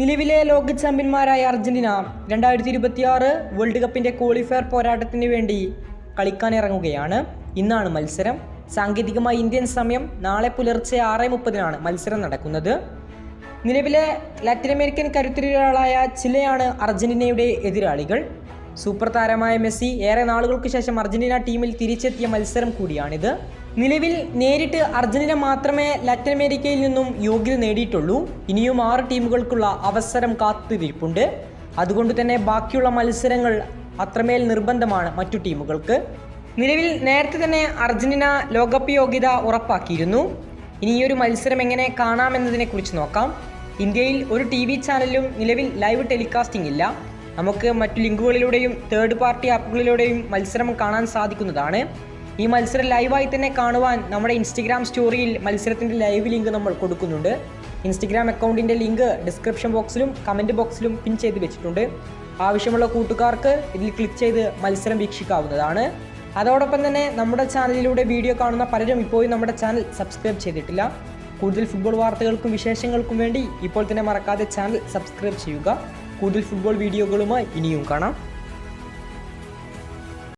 നിലവിലെ ലോക ചാമ്പ്യന്മാരായ അർജന്റീന രണ്ടായിരത്തി ഇരുപത്തിയാറ് വേൾഡ് കപ്പിന്റെ ക്വാളിഫയർ പോരാട്ടത്തിന് വേണ്ടി കളിക്കാൻ ഇറങ്ങുകയാണ്. ഇന്നാണ് മത്സരം. സാങ്കേതികമായി ഇന്ത്യൻ സമയം നാളെ പുലർച്ചെ ആറ് മുപ്പതിനാണ് മത്സരം നടക്കുന്നത്. നിലവിലെ ലാറ്റിൻ അമേരിക്കൻ കരുത്തരൊരാളായ ചിലയാണ് അർജന്റീനയുടെ എതിരാളികൾ. സൂപ്പർ താരമായ മെസ്സി ഏറെ നാളുകൾക്ക് ശേഷം അർജന്റീന ടീമിൽ തിരിച്ചെത്തിയ മത്സരം കൂടിയാണിത്. നിലവിൽ നേരിട്ട് അർജന്റീന മാത്രമേ ലാറ്റിൻ അമേരിക്കയിൽ നിന്നും യോഗ്യത നേടിയിട്ടുള്ളൂ. ഇനിയും ആറ് ടീമുകൾക്കുള്ള അവസരം കാത്തിരിപ്പുണ്ട്. അതുകൊണ്ട് തന്നെ ബാക്കിയുള്ള മത്സരങ്ങൾ അത്രമേൽ നിർബന്ധമാണ് മറ്റു ടീമുകൾക്ക്. നിലവിൽ നേരത്തെ തന്നെ അർജന്റീന ലോകകപ്പ് യോഗ്യത ഉറപ്പാക്കിയിരുന്നു. ഇനി ഈ ഒരു മത്സരം എങ്ങനെ കാണാമെന്നതിനെ കുറിച്ച് നോക്കാം. ഇന്ത്യയിൽ ഒരു ടി വി ചാനലിലും നിലവിൽ ലൈവ് ടെലികാസ്റ്റിംഗ് ഇല്ല. നമുക്ക് മറ്റു ലിങ്കുകളിലൂടെയും തേർഡ് പാർട്ടി ആപ്പുകളിലൂടെയും മത്സരം കാണാൻ സാധിക്കുന്നതാണ്. ഈ മത്സരം ലൈവായി തന്നെ കാണുവാൻ നമ്മുടെ ഇൻസ്റ്റഗ്രാം സ്റ്റോറിയിൽ മത്സരത്തിന്റെ ലൈവ് ലിങ്ക് നമ്മൾ കൊടുക്കുന്നുണ്ട്. ഇൻസ്റ്റഗ്രാം അക്കൗണ്ടിന്റെ ലിങ്ക് ഡിസ്ക്രിപ്ഷൻ ബോക്സിലും കമന്റ് ബോക്സിലും പിൻ ചെയ്ത് വെച്ചിട്ടുണ്ട്. ആവശ്യമുള്ള കൂട്ടുകാർക്ക് ഇതിൽ ക്ലിക്ക് ചെയ്ത് മത്സരം വീക്ഷിക്കാവുന്നതാണ്. അതോടൊപ്പം തന്നെ നമ്മുടെ ചാനലിലൂടെ വീഡിയോ കാണുന്ന പലരും ഇപ്പോഴും നമ്മുടെ ചാനൽ സബ്സ്ക്രൈബ് ചെയ്തിട്ടില്ല. കൂടുതൽ ഫുട്ബോൾ വാർത്തകൾക്കും വിശേഷങ്ങൾക്കും വേണ്ടി ഇപ്പോൾ തന്നെ മറക്കാതെ ചാനൽ സബ്സ്ക്രൈബ് ചെയ്യുക. കൂടുതൽ ഫുട്ബോൾ വീഡിയോകളുമായി ഇനിയും കാണാം.